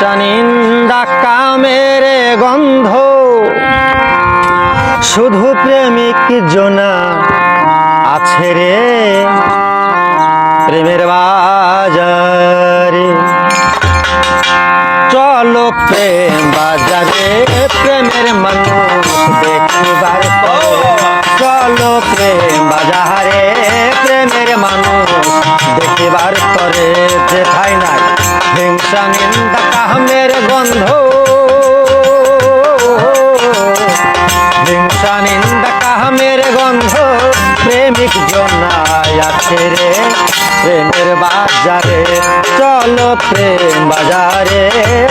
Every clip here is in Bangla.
নিন্দা কামের গন্ধ। শুধু প্রেমিক জনা আছে রে। প্রেমের বাজারে। চলো প্রেম বাজারে, প্রেমের মানুষ দেখবার। চলো প্রেম বাজারে, প্রেমের মানুষ দেখিবার তরে যেথায় নাই হিংসা নিন্দা কামের গন্ধ হিংসা, নিন্দা কামের গন্ধ প্রেমিক জনায় আছে রে, প্রেমের বাজারে। চলো প্রেম বাজারে,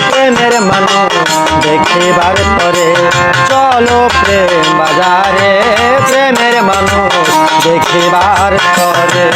প্রেমের মানুষ দেখিবার তরে চলো প্রেম বাজারে, প্রেমের মানুষ দেখিবার তরে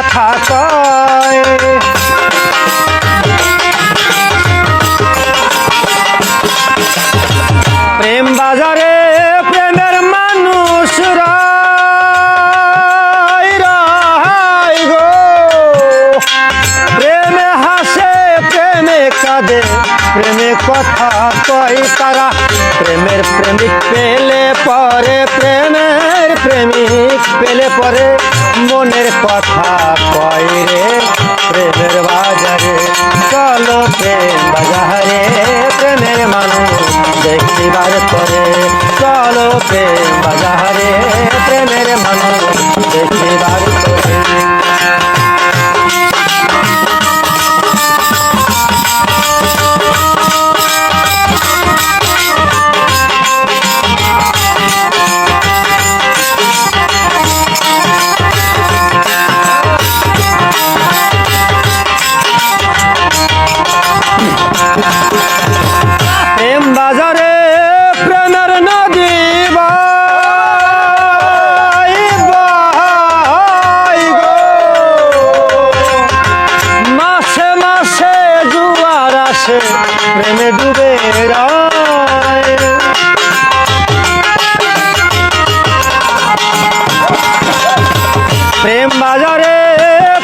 কথা কয়। কথা কয় তারা। প্রেমের প্রেমিক পেলে পরে প্রেমের প্রেমিক পেলে পরে মনের কথা কয় রে। প্রেমের বাজারে চলো প্রেম বাজারে। প্রেমের মানুষ দেখিবার পরে চলো প্রেম বাজারে। প্রেমের মানুষ দেখিবার পরে বাজারে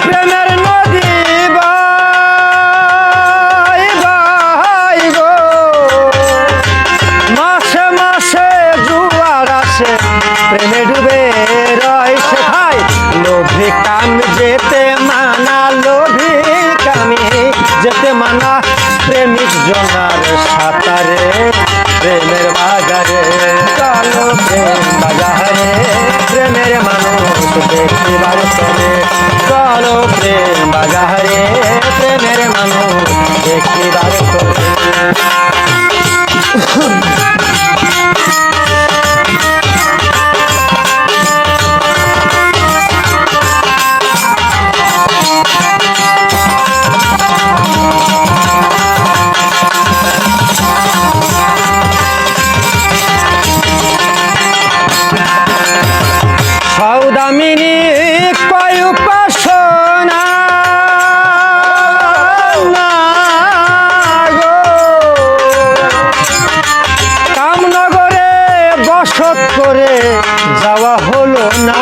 প্রেমের নদী বাই গো। মাসে মাসে জুয়ার আসে, প্রেমে ডুবে রয় সেথায়। লোভে কাম যেতে মানা, লোভে কামে যেতে মানা। প্রেমিক জনার সাঁতারে, প্রেমের বাজারে। চলো প্রেম বাজারে, প্রেমের মানুষ দেখিবার চলে চলো প্রেম বাগারে প্রেমের মানুষ দেখিবার চলে করে যাওয়া হলো না।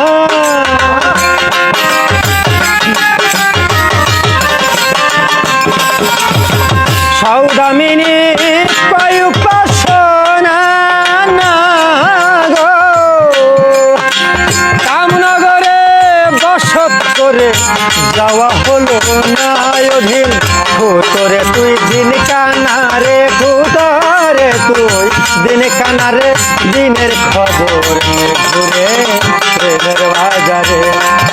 সৌদামিনী করে যাওয়া হলো না। অধীন খুতরে তুই দিন কানা রে খুতরে তুই, দিন কানারে দিনের খবর ঘুরে, প্রেমের বাজারে।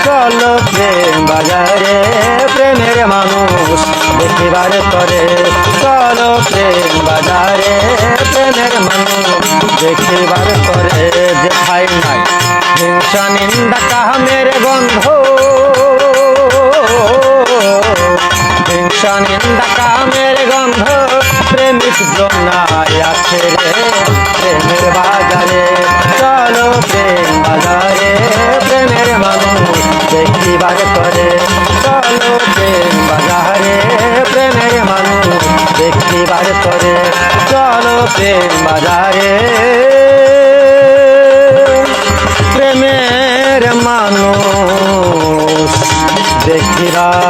চলো প্রেম বাজারে, প্রেমের মানুষ দেখিবার করে। চলো প্রেম বাজারে, প্রেমের মানুষ দেখিবার করে। যে ভাই নাই, হিংসা নিন্দা কামের গন্ধ। হিংসা নিন্দা কামের গন্ধ। প্রেমিক জনায় আছে রে প্রেমের বাজারে। চলো প্রেম বাজারে। প্রেমের মানুষ দেখিবার করে। চলো প্রেম বাজারে। প্রেমের মানুষ দেখিবার করে। চলো প্রেম বাজারে। প্রেমের মানুষ দেখিবার